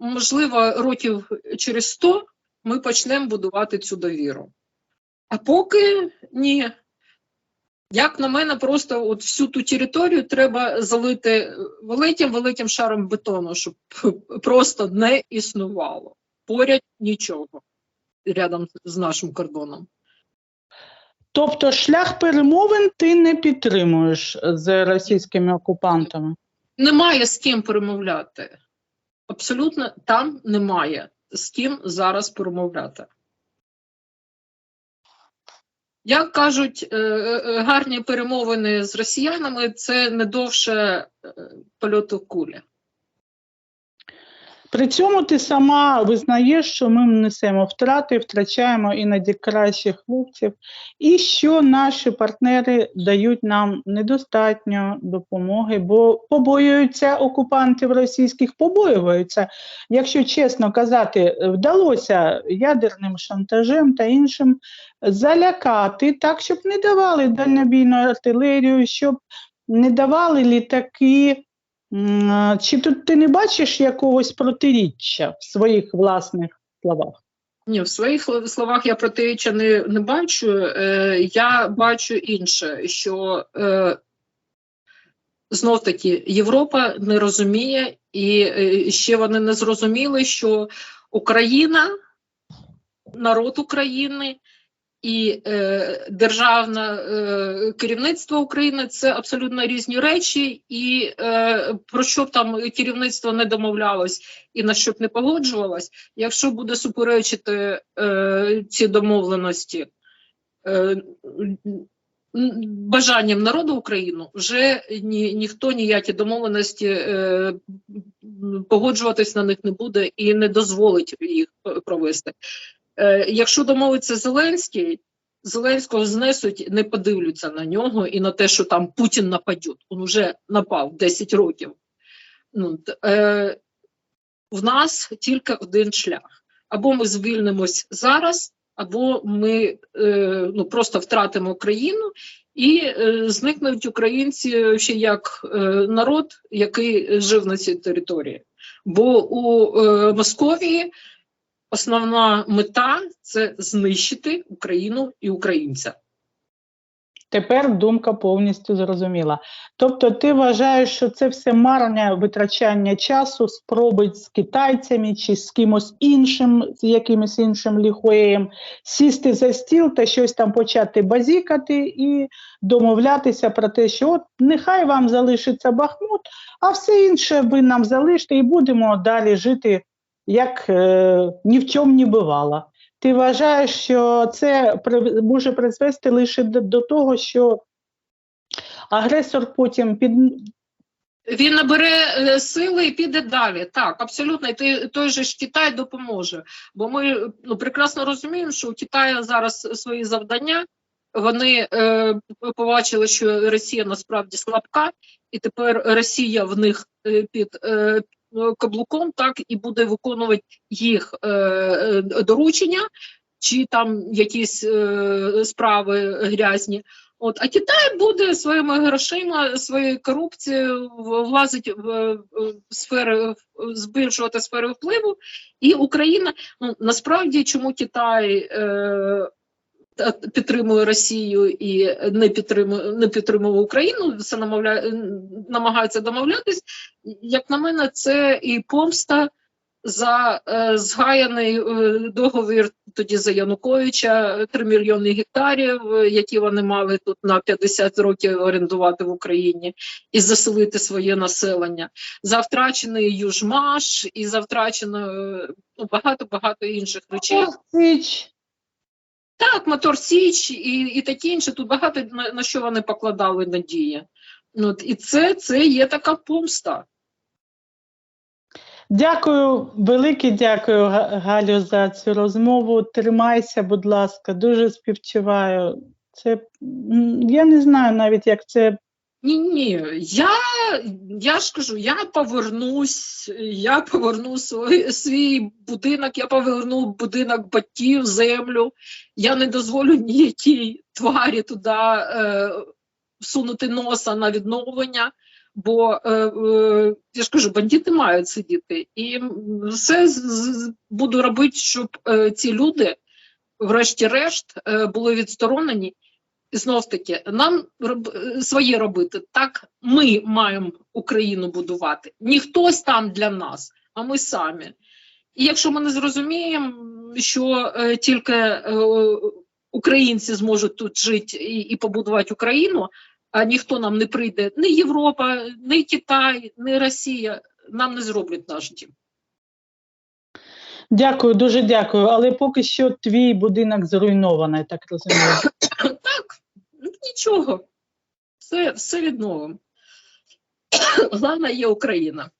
можливо, років через 100 ми почнемо будувати цю довіру. А поки ні. Як на мене, просто от всю ту територію треба залити великим великим шаром бетону, щоб просто не існувало. Поряд нічого рядом з нашим кордоном. Тобто шлях перемовин ти не підтримуєш з російськими окупантами? Немає з ким перемовляти. Абсолютно там немає з ким зараз промовляти. Як кажуть, е, е, гарні перемовини з росіянами це не довше е, польоту кулі. При цьому ти сама визнаєш, що ми несемо втрати, втрачаємо іноді кращих хлопців, і що наші партнери дають нам недостатньо допомоги, бо побоюються окупантів російських, побоюються. Якщо чесно казати, вдалося ядерним шантажем та іншим залякати так, щоб не давали дальнобійну артилерію, щоб не давали літаки. Чи тут ти не бачиш якогось протиріччя в своїх власних словах? Ні, в своїх словах я протиріччя не, не бачу. Е, я бачу інше, що е, знов таки Європа не розуміє, і е, ще вони не зрозуміли, що Україна, народ України і е, державне е, керівництво України це абсолютно різні речі, і е, про що б там керівництво не домовлялось і на що б не погоджувалось, якщо буде суперечити е, ці домовленості е, бажанням народу України, вже ні, ніхто ніякі домовленості е, погоджуватись на них не буде і не дозволить їх провести. Е, якщо домовиться Зеленський, Зеленського знесуть, не подивляться на нього і на те, що там Путін нападе. Він вже напав 10 років. Ну, е, в нас тільки один шлях. Або ми звільнимось зараз, або ми е, ну, просто втратимо країну і е, зникнуть українці ще як е, народ, який жив на цій території. Бо у е, Московії основна мета це знищити Україну і українця. Тепер думка повністю зрозуміла. Тобто, ти вважаєш, що це все марне витрачання часу, спроби з китайцями чи з кимось іншим, з якимось іншим ліхуєєм, сісти за стіл та щось там почати базікати і домовлятися про те, що от нехай вам залишиться Бахмут, а все інше ви нам залиште і будемо далі жити, як е, ні в чому не бувало. Ти вважаєш, що це може призвести лише до, до того, що агресор потім під Він набере е, сили і піде далі. Так, абсолютно. І той же ж Китай допоможе. Бо ми ну, прекрасно розуміємо, що у Китаю зараз свої завдання. Вони е, побачили, що Росія насправді слабка, і тепер Росія в них е, під е, каблуком так і буде виконувати їх е, е, доручення, чи там якісь е, справи грязні. От, а Китай буде своїми грошима, своєю корупцією влазить в, е, в сфери, збільшувати сфери впливу, і Україна ну насправді чому Китай е, та- підтримує Росію і не підтримує не підтримує Україну, все намовляє намагається домовлятись. Як на мене, це і помста за е, згаяний е, договір тоді за Януковича 3 мільйони гектарів, які вони мали тут на 50 років орендувати в Україні і заселити своє населення, за втрачений Южмаш і за втрачено е, ну, багато багато інших речей. Так, мотор Січ і, і таке інше. Тут багато на, на що вони покладали надії. Ну, от, і це, це є така помста. Дякую, велике дякую, Галю, за цю розмову. Тримайся, будь ласка, дуже співчуваю. Це я не знаю навіть, як це Ні, ні, я, я ж кажу, я повернусь, я поверну свій, свій будинок, я поверну будинок батьків, землю. Я не дозволю ніякій тварі туди е, всунути носа на відновлення. Бо е, е, я ж кажу, бандити мають сидіти, і все буду робити, щоб е, ці люди, врешті-решт, е, були відсторонені. Знов таки, нам роб, своє робити. Так ми маємо Україну будувати. Не хтось там для нас, а ми самі. І якщо ми не зрозуміємо, що е, тільки е, українці зможуть тут жити і, і побудувати Україну, а ніхто нам не прийде, ні Європа, ні Китай, ні Росія, нам не зроблять наш дім. Дякую, дуже дякую. Але поки що твій будинок зруйнований, так розумію. Нічого, все, все відновимо. Головне є Україна.